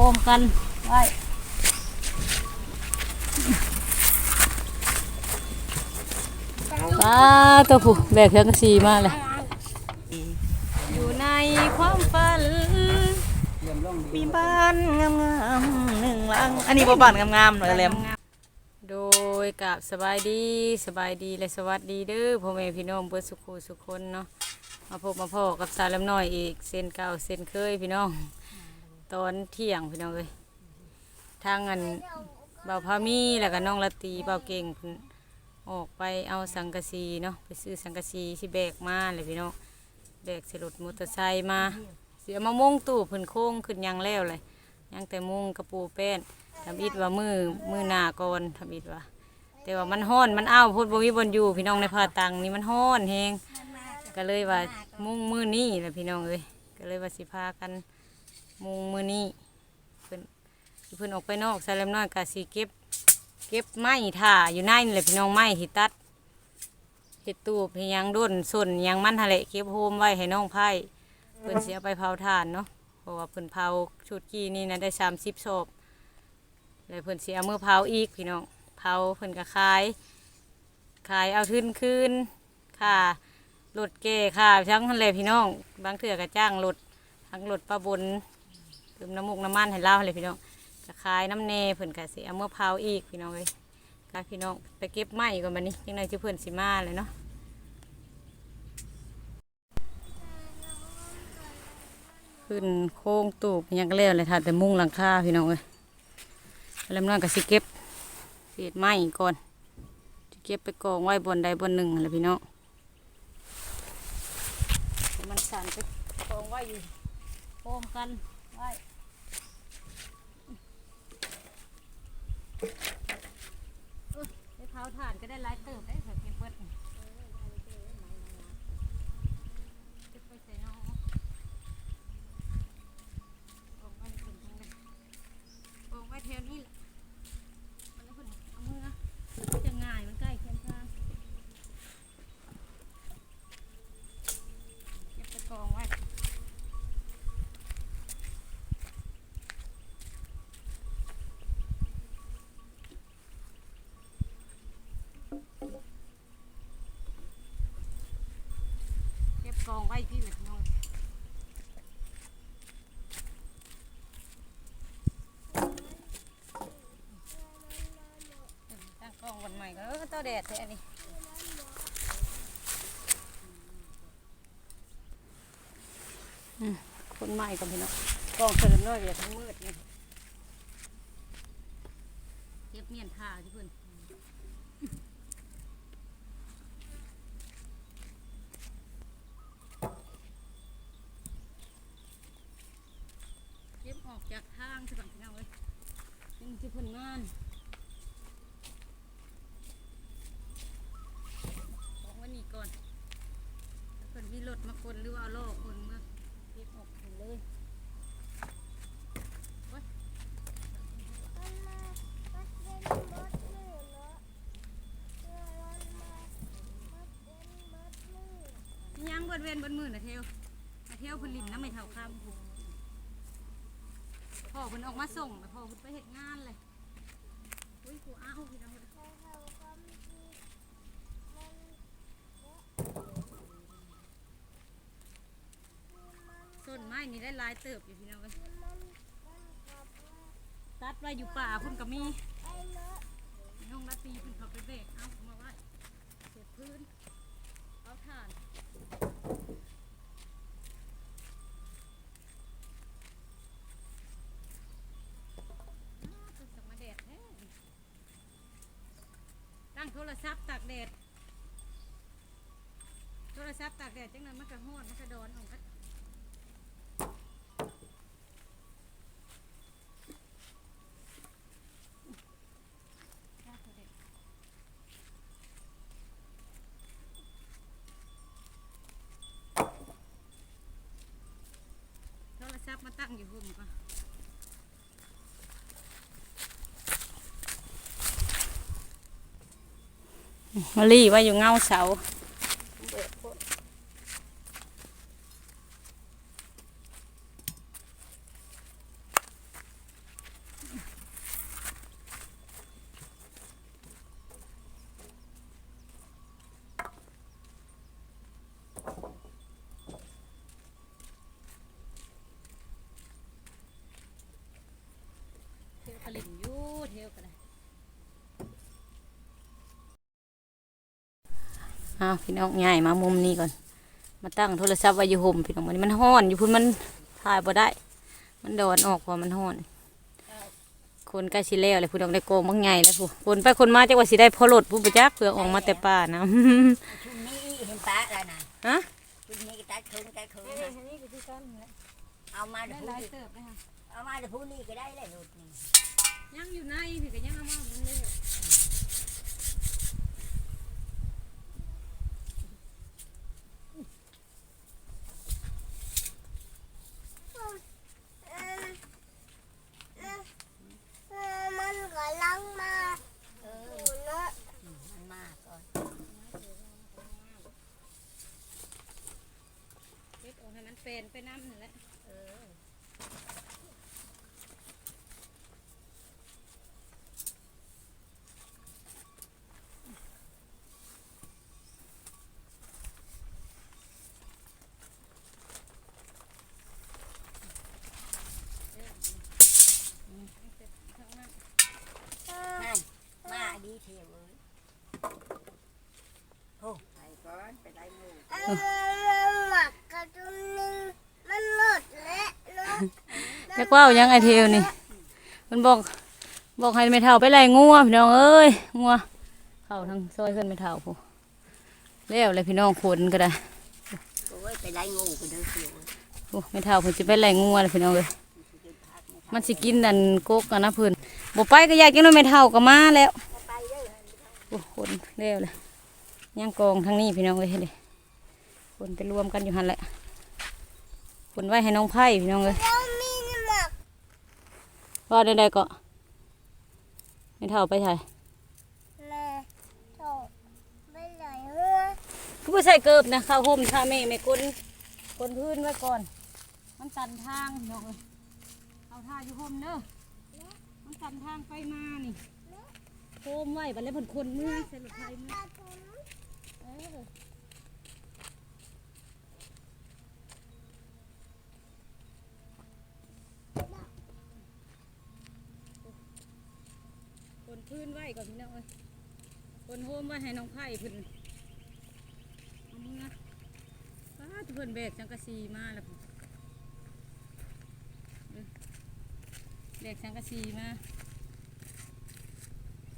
รมกันไว้ปลาตัวผู้แบกเครื่องกระสีมากเลย อยู่ในความฝัน มีบ้านงามๆหนึ่งหลัง อันนี้บ่บ้านงามๆหน่อยแหลมโดยกับสบายดีสบายดีและสวัสดีเด้อพ่อแม่พี่น้องเพื่อสุขุสุขคนเนาะมาพบมาพ่อกับสาวลำน้อยอีกเส้นเก่าเส้นเคยพี่น้อง ตอนเที่ยงพี่น้องเลยทางอันเบาพามีแล้วก็น้องละตีเบาเก่งออกไปเอาสังกะสีเนาะไปซื้อสังกะสีที่แบกมาเลยพี่น้องแบกสรถมอเตอร์ไซค์มา เสียมามุ่งตู้เพิ่นโค้งขึ้นยังแล้วเลยยังแต่มุ่งกระปูแป้นทำอิดว่ามือมือหนาก่อนทำอิดว่าแต่ว่ามันห้อนมันอ้าวพูดบ่มีบนอยู่ พี่น้องในผาตังนี่มันห้อนแฮงก็เลยว่ามุ่งมือนี้แหละพี่น้องเอ้ยก็เลยว่าสิพากัน มุงมือนี้เพิ่นเพิ่นออกไปนอกใส่เล็มน้อยกะสิเก็บ เก็บไม้ถ่าอยู่ในนี่แหละพี่น้องไม้ที่ตัดเห็ดตูบให้หยังด้นส่วนยังมันทะเลเก็บโฮมไว้ให้น้องไผ่เพิ่นเสิเอาไปเผาถ่านเนาะเพราะว่าเพิ่นเผาชุดกี้นี่นะได้สามสิบศพแล้วเพิ่นเสิเมื่อเผาอีกพี่น้องเผาเพิ่นก็ขาย ขายเอาทืนคืนค่ะรถเก้ค่ะช่างทันเลพี่น้อง บางเถื่อก็จ้างรถทั้งรถปลาบน ติมน้ำมุกน้ำมันให้เล่าเลยพี่น้องจะขายน้ำเนเพิ่นกะสิเอาเมื่อเผาอีกพี่น้องเลยกาพี่น้องไปเก็บไม้ก่อนบัดนี้ยังไงจะเพิ่นสิมาเลยเนาะขึ้นโค้งตูบยังก็แล้วเลยค่ะแต่มุงหลังคาพี่น้องเลยแล้วน้องก็สิเก็บเศษไม้ก่อนจะเก็บไปกองไว้บนใดบนหนึ่งเลยพี่น้องมันสั่นไปกองไว้อยู่โคมกันไว้ เผาถ่านก็ได้ไลฟ์เติบได้นี่เก็บไปใส่น้องออกไว้ในถุงทั้งนั้นออกไว้แถวนี้แหละมันแล้วเพิ่นเอามือนะจะง่ายมันใกล้แคมทางเก็บไปกองไว้ เกองไว้พี่เลยน้องตั้งกองวันใหม่ก็เออเต้าแดดแท้อันนี้อืมคนใหม่ก่อนพี่น้องกองเสริมน้อยเดี๋ยวทั้งมืดนี่เก็บเมียนผ้าที่เพิ่อน เก็บออกจากทางสิก่อนพี่น้องเอ้ย ยังานของวันนี้ก่อนเพิ่นมีรถมาคนหรือว่าเอาโลกคนมาเก็บออกหมดเลยยังเบิดเวนเบิดมือนะเทวมาเทวเพนลินน้ำไม่เท่าข้ามพ่อเพิ่นออกมาส่งแล้วพ่อเพิ่นไปเฮ็ดงานเลย อุ้ยกูอ้าวพี่น้องเอ้ยต้นไม้นี่ได้ลายเติบอยู่พี่น้องเอ้ยตัดไว้อยู่ป่าเพุ่นก็มีน้องนาตีเพิ่นเขาไปเบรกเอามาไว้เสียพื้นเอาถ่าน อ้าวคือสังมาแดดแท้ตั้งโทรศัพท์ตากแดด โทรศัพท์ตากแดดจังนั้นมันก็ฮ้อนมันก็โดนออกกันโทรศัพท์มาตั้งอยู่หุ่มก่อน มะลี่ไว่าอยู่เงาเสา อ้าวพี่น้องง่ายมามุมนี้ก่อน มาตั้งโทรศัพท์ไว้อยู่ห่มพี่น้องมันมันห้อน อยู่พุ่นมันถ่ายบ่ได้ มันโดนออกเพราะมันห้อน คนใกล้สิแล้วเลยผู้ดองได้โกงบางใหญ่เลยผู้คนไปคนมาจักว่าสิได้พอรถผู้ประจักเพื่อออกมาแต่ป่านะชุดนี้เห็นปะแล้วนะฮะชุดนี้ก็ตัดคืนตัดคืนนะเอามาเดี๋ยวพูดเอามาเดี๋ยวพูดนี่ก็ได้เลยหลุดนี่ยังอยู่ในพี่ก็ยังเอามาเลย มันก็ลังมา เออ อยู่เนาะ มันมากก่อน เฮ็ดออกให้มันเป็น ไปน้ำนั่นแหละเออนั่นมาดีเทียวเลยโอ้ไปก่อนไปได้หมู เอาหมักกระตุ้นนึงมันหมดแล้วเนาะ จักว่าเอายังไอเทลนี่ มันบอกบอกให้ไม่เท่าไปไล่งัวพี่น้องเอ้ยงัวเข้าทางซอยเพื่อนไม่เท่าผู้แล้วเลยพี่น้องคนก็ได้โอ้ยไปได้งูกันเด้อเทียวโอ้ไม่เท่าเพิ่นจะไปไล่งัวเลยพี่น้องเอ้ยมันสิกินอันกกกันนะเพิ่อนบ่ไปก็อยากกินน้ำไม่เท่าก็มาแล้วไปเด้อโอ้คนเร็วเลยย่างกองทั้งนี้พี่น้องเลยเห็นดิคนไปรวมกันอยู่หันแหละคนไว้ให้น้องไผ่พี่น้องเลย ว่าได้ๆก็ไม่เท่าไปถ่ายแม่โตไปไหนหัวคือผู้ใส่เกิบนะข้าวห่มท่าแม่แม่กลกลพื้นไว้ก่อน มันตันทางพี่น้องเลยเอาท่าอยู่ห่มเด้อมันตันทางไปมานี่โคมไว้บัดแล้วเพิ่นคนมือใส่รถไฟมือตาถุนเออ พื้นไว้ก่อนพี่น้องเอ้ยคนโฮมไว้ให้น้องไผ่เพิ่นเอามือป้าทุกคนแบกจังกะซีมาแล้วเด้อแบกจังกะซีมา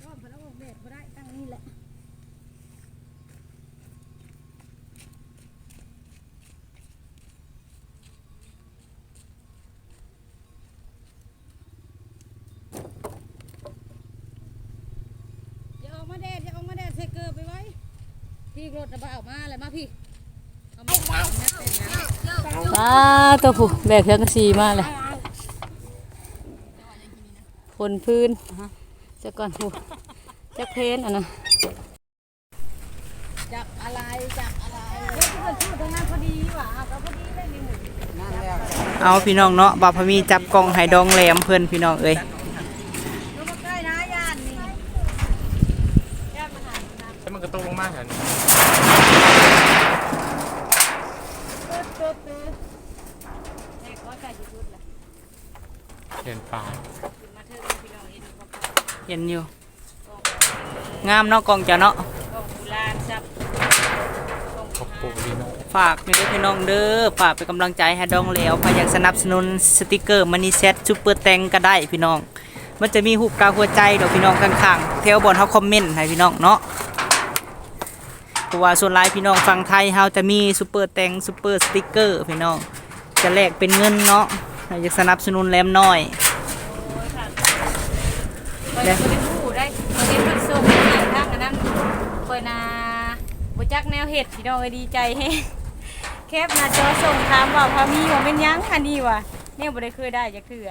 ก็พอแล้วแบกก็ได้ตั้งนี่แหละ อย่าออกมาแดดอย่าออกมาแดดใส่เกลือไปไว้ พี่รถระบาออกมาเลยมาพี่เอามาป้าตัวผู้แบกเครื่องกระสีมาเลยคนพื้นจะก่อนผู้จะเพนอะนะจับอะไรจับอะไรเฮ้ยที่มันพูดตรงนั้นพอดีว่ะเอาก็พอดีได้เลยหมดเอาพี่น้องเนาะบ่าวพะมีจับกล่องไห้ดองแหลมเพิ่นพี่น้องเอ้ย ลงมาใกล้นะย่านนี่ย่านมาหานะ แล้วมันก็ตกลงมาแถวนี้ ตึ๊ดตึ๊ดตึ๊ด แม่ขอใจจุดๆแหละเห็นปลาขึ้นมาเถอะพี่น้องเห็นบ่ปะเห็นอยู่ งามเนาะกองจ้ะเนาะกองโบราณซับกองขอบปูดีเนาะฝากนี่เด้อพี่น้องเด้อฝากเป็นกำลังใจให้ดองแล้วใครอยากสนับสนุนสติกเกอร์มันีเซตซูเปอร์แตงก็ได้พี่น้อง มันจะมีหูปกาวหัวใจเดอกพี่น้องข้างๆแถวบนเฮาคอมเมนต์ให้พี่น้องเนาะ เพราะว่าส่วนหลายพี่น้องฝั่งไทยเฮาจะมีซูเปอร์แตงซูเปอร์สติกเกอร์พี่น้อง จะแลกเป็นเงินเนาะอยากสนับสนุนแหลมน้อยไปได้ผู้ได้ประเด็นมันส่งให้ทางอันนั้นเปิดนาบ่จักแนวเฮ็ดพี่น้องดีใจแฮะแคปหน้าจอส่งถามว่าพามีว่าเป็นยังอันนี้วะเนี่ยบ่ได้เคยได้จักเทื่อ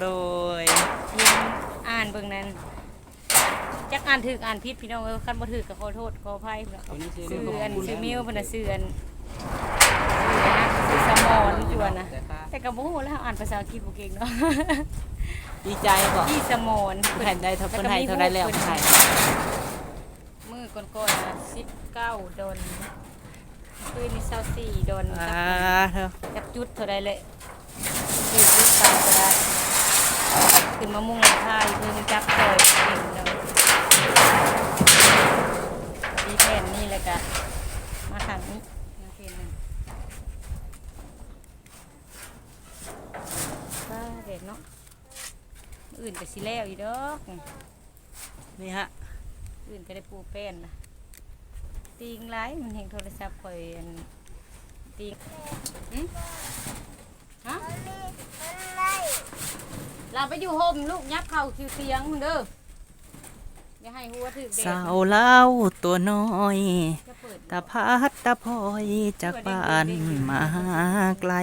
โดยเห็นอ่านเบิ่งนั้น จักอ่านถูกอ่านผิดพี่น้องเอ้ยคันบ่ถูกก็ขอโทษขออภัยพุ่นล่ะชื่ออันชื่อมิวเพิ่นน่ะชื่ออันชื่อสมอนอยู่อะนะแต่ก็บ่ฮู้แล้วอ่านภาษาอังกฤษบ่เก่งเนาะดีใจบ่พี่สมอนแผ่นใดเท่าเพิ่นให้เท่าใดแล้วให้มือก่อนๆนะสิบเก้าดนคืนนี้เศร้าสี่ดนอ่าเถอะจักจุดเท่าไรเลยคือจุดสามก็ได้ขึ้นมามุ่งหลังคาอยู่เพิ่งจักเกิดเองเลยดีแผ่นนี่แหละ เลยกันมาขังนี้มาเพนหนึ่งป้าเด็ดเนาะอื่นก็สิแล้วอีกดอกนี่ฮะอื่นก็ได้ปูแป้นนะตีงไรมันเห็นโทรศัพท์คอยอันตีงหึฮะเราไปอยู่ห่มลูกยับเข่าคิวเสียงมึงเด้อ อย่าให้หัวถึกเด็กสาวเล่าตัวน้อยจะเปิดตาพัดตาพลอยจากบ้านมาไกล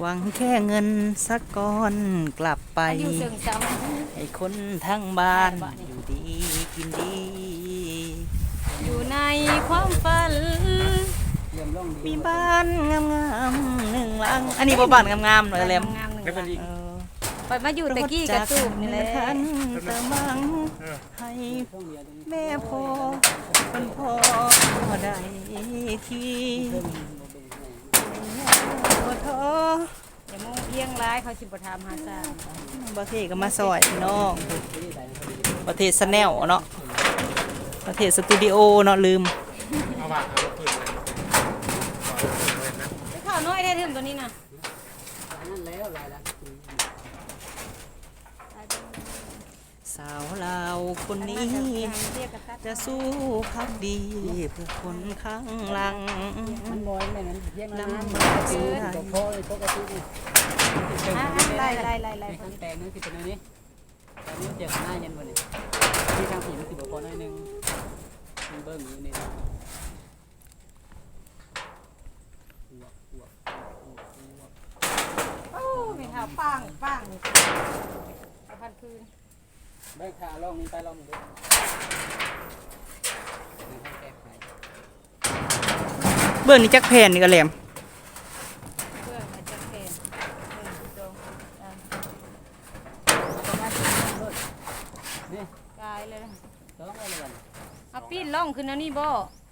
หวังแค่เงินสักก้อนกลับไปไปอยู่เชิงเซาให้คนทั้งบ้านอยู่ดีกินดีอยู่ในความฝัน มีบ้านงามๆหนึ่งหลัง อันนี้บ่บ้านงามๆหน่อยแหลมงามหนึ่งแล้วหก็ลังอีกเออไปมาอยู่ตะกี้กระตูบนี่แหละทันเติมบังเออ ให้แม่พ่อเป็นพ่อได้ทีบ่ท้ออย่ามุ่งเอียงร้ายเขาสิบทามหาซาประเทศก็มาซอยพี่น้องประเทศสแนลเนาะประเทศสตูดิโอเนาะลืมเอาว่าเอาปืนเลยก่อนปืนเลยนะข้าวน้อยได้ถึงตัวนี้นะสาวลาวคนนี้ว เรียกกระตัดจะสู้พักดีเพื่อคนข้างหลังมันบอยแม่นั้นเที่ยงนั้นลำมับากนเสีซื้ยอดายตัวพ่อปกตินี่อ่าไล่ไล่ไล่ไล่ทั้งแตงนึงสิเป็นอันนี้ตอนนี้เจ็บหน้าเย็นวันนี้ที่ทางผีมันสิบกว่าน้อยนึงมันเบิ่งอยู่นี่โอ้ไม่เท้าปังปังเอาพันคืน เบิ่งขาลองนี่ไปลองดูแก้ไขเบื้องนี้จักแผ่นนี่ก็แหลมเพื่อให้จักเพนหนึ่งสองสามนี่กายเลยนะต้องอะไรกันเอาปีนล่องขึ้นนะนี่บ่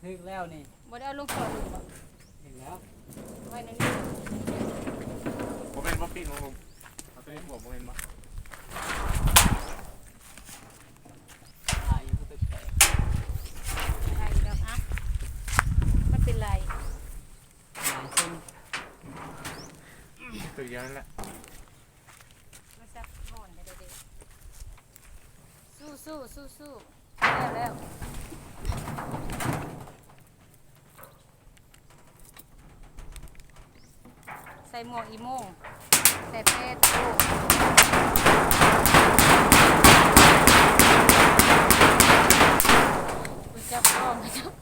ถึกแล้วนี่บ่ได้เอาลงสอดลูกบ่ถึงแล้วไว้ในนี้ผมเป็นบ๊อบปี้ของผมเอาตัวนี้ผมผมเป็นบ๊อบ ตายอยู่ก็ตึกแตก ไอ้ดอกอะมันเป็นไร หลายเส้น ตัว เดียวนั่นแหละมันซับห่อนได้เด็กสู้สู้สู้สู้แล้วแล้วใส่หมวกอีโม่งใส่เพชรโอ้อุ๊ยจับกล้องจับ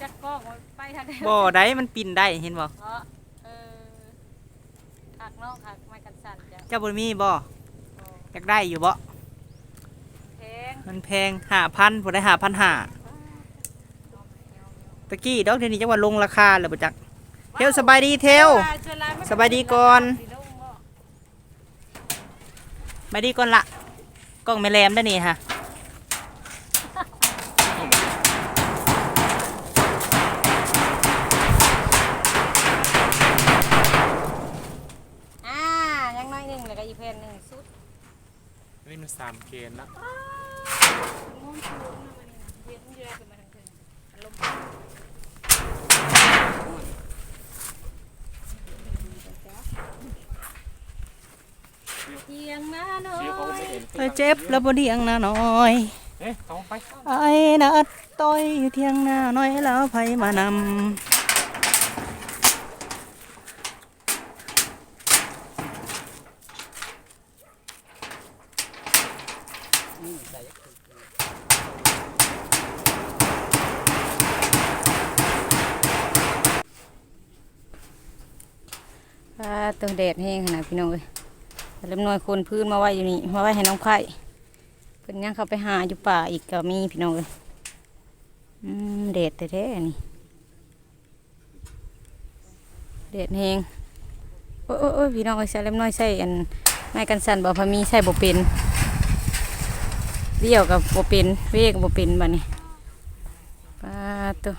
จับกล้องไว้ไปทางไหนบ่ได้มันปินได้เห็นบ่เพราะเออหักเนาะหักไม้กันสั่น จ้ะเจ้าบ่มีบ่โอ้อยากได้อยู่บ่แพงมันแพง5,000บ่ได้5,500ตะกี้ดอกเดี๋ยวนี้จังว่าลงราคาแล้วบ่จักเทวสบายดีเทวสบายดีก่อนมาดีก่อนละกล้องแม่แรมได้อนี่ฮะ อ่ายังน้อยหนึ่งแล้วก็อีกแผ่นหนึ่งสุด นี่มั นสามเกณฑ์ละงงสูงนะวันนี้นะเวียนเยอะขึ้นมาทางเทิงอารมณ์เทียงหน้าน้อเชียวเขาก็ยไม่เห็นเอ้ยเจ็บแล้วบ่เดียงนาน้อยเอ๊ะเอาไป ไอ้นัดต้อยอยู่เที่ยงหน้าน้อยแล้วไผมานำ ตัวแดดแห้งขนาดพี่น้องเลยเริ่มน้อยคนพื้นมาไว้อยู่นี่มาไว้ให้น้องไผ่เพิ่นยังเข้าไปหาอยู่ป่าอีกก็มีพี่น้องเลยอืมแดดแท้ๆนี่แดดแห้งโอ้ยโอ้ยพี่น้องเอ้ยใส่เริ่มน้อยใส่อันไม้กันสันบ่พมีใส่บ่เป็นเดี่ยวกับบ่เป็นเวกบ่เป็นบัดนี้ป้าตัว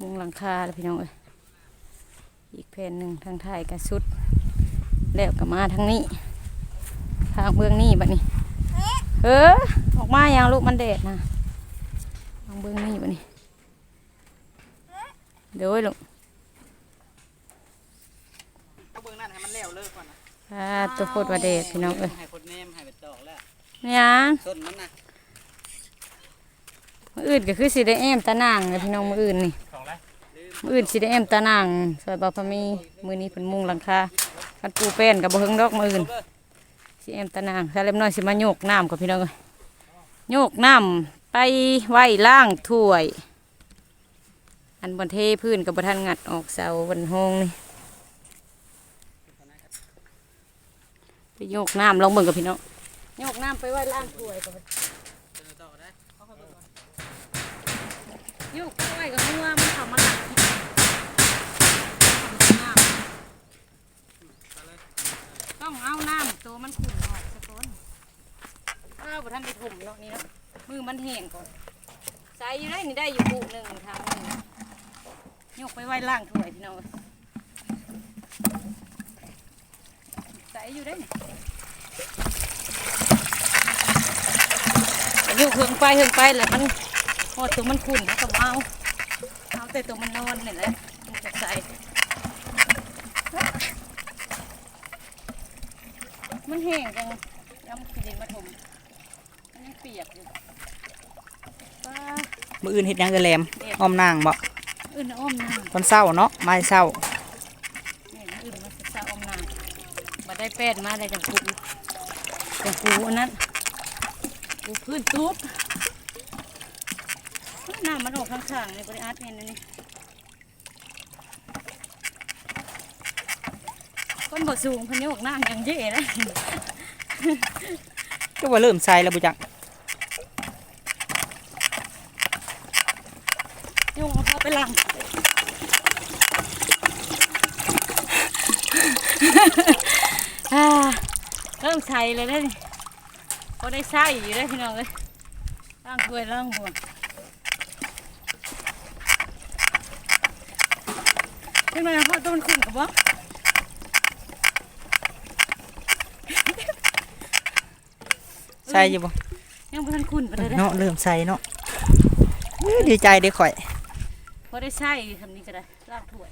มุงหลังคาแล้วพี่น้องเอ้ย อีกแผ่นหนึ่งทางท้ายกับสุด แล้วก็มาทางนี้ ทางเบื้องนี้บัดนี้เออออกมาอย่างลูกมันเด็ดนะทางเบื้องนี้บัดนี้เดี๋ยวไว้ลูกเอาเบื้องนั้นให้มันแล้วเลิกก่อนนะอ่าตัวโคตรว่าเดชพี่น้องเอ้ยให้คนแนมให้เป็นดอกแล้วยังต้นมันนะมื้ออื่นก็คือสิได้แอมตะนางเลยพี่น้องมื้ออื่นนี่ข มืออื่นสิได้แอมตะนางซอยบ่าวพมีมือนี้เพิ่นมุงหลังคาคันปูแป้นก็บ่เฮิงดอกมืออื่นสิแอมตะนางถ้าเล็มน้อยสิมาโยกน้ำกับพี่น้องเอ้ยโยกน้ำไปไว้ล่างถ้วย อันบนเทพื้นกับบ่ทันงัดออกเสาบนห้องนี่ไปโยกน้ำลองเบิ่งกับพี่น้องโยกน้ำไปไว้ล่างถ้วยกับต่อได้โยกไปไว้กับหัวมันเข้ามาหลังต้อง ตัวมันขุ่นออกสักคนอ้าวบ่ทันไปถมเนาะนี่เนาะมือมันแห้งก่อนใส่อยู่ได้นี่ได้อยู่ปุหนึ่งทางหนึงยกไปไว้ล่างถ้วยพี่น้องใส่อยู่ได้นี่โยกเฮิงไปเฮิงไปแหล้วมันพอตัวมันขุ่นแล้วก็เอาเอาแต่ตัวมันนอนนี่แหละมันจะใส่ มันแห้งจังย้ำขี้ดินมาถมมันยังเปียกอยู่ป้ามื้ออื่นเฮ็ดหยังเอ้ยแหลมอ้อมนางบ่อื่นน่ะอ้อมน้ตอนเช้าเนาะมาเช้าำนี่อื่นมาศึกษาอ้อมน้ำมาได้แป้นมาได้จังปูจังปูอันนั้นปูพื้นตุ๊บน้ำมันออกข้างๆในบริอาร์ตเนี่ยนี่ คนบ่สูงเพันยกหน้าอย่างเย่นะก็ว่าเริ่มใส่แล้วบ่จักยกเอาเขาไปหลังอ่าเริ่มใส่เลยได้อนี่พอได้ใส่อยู่ได้อพี่น้องเลยล่างถ้วยล่างหัวขึ้นมาเพราะต้นขึ้นกับบ่ ใส่อยู่บ่ยังบ่ทันขึ้นไปเลยเด้อเนาะเริ่มใส่เนาะเอ้ยดีใจเด้อข่อยพอได้ใส่คำนี้ก็ได้ล่างถ้วย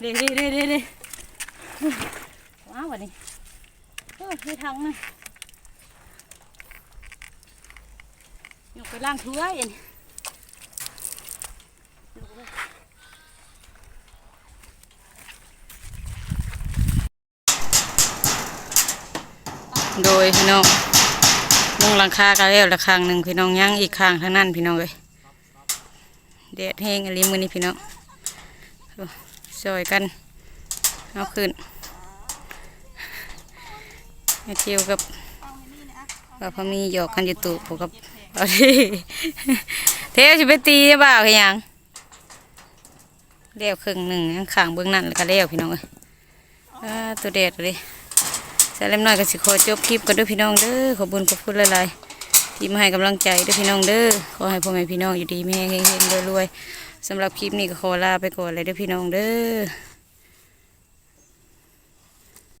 เด้เด้เด้เด้เด้ว้าววันนี้โอ้ยมีทั้งนะยกไปล่างถ้วยอันนี้ โดยพี่น้องมุงหลังคากันแล้วละครั้งหนึ่งพี่น้องยังอีกข้างทางนั้นพี่น้องเลยแดดแห้งอะไรมือนี้พี่น้องโอ้ซอยกันเอาขึ้นเทียวกับว่าพอมีหยอกกันอยู่ตู่ผมกับเอาดิเทวสิไปตีเปล่าคือหยังเลี้ยวครึ่งหนึ่งยังข้างเบื้องนั้นแล้วก็เลี้ยวพี่น้องเลยตัวแดดเลย สาเล็มน้อยก็สิขอจบคลิปกันด้วยพี่น้องเด้อขอบคุญขอบคุณหลายๆที่มาให้กำลังใจด้วยพี่น้องเด้อขอให้พ่อแม่พี่น้องอยู่ดีมีแรงเฮงๆรวยๆสำหรับคลิปนี้ก็ขอลาไปก่อนเลยเด้อพี่น้องเด้อ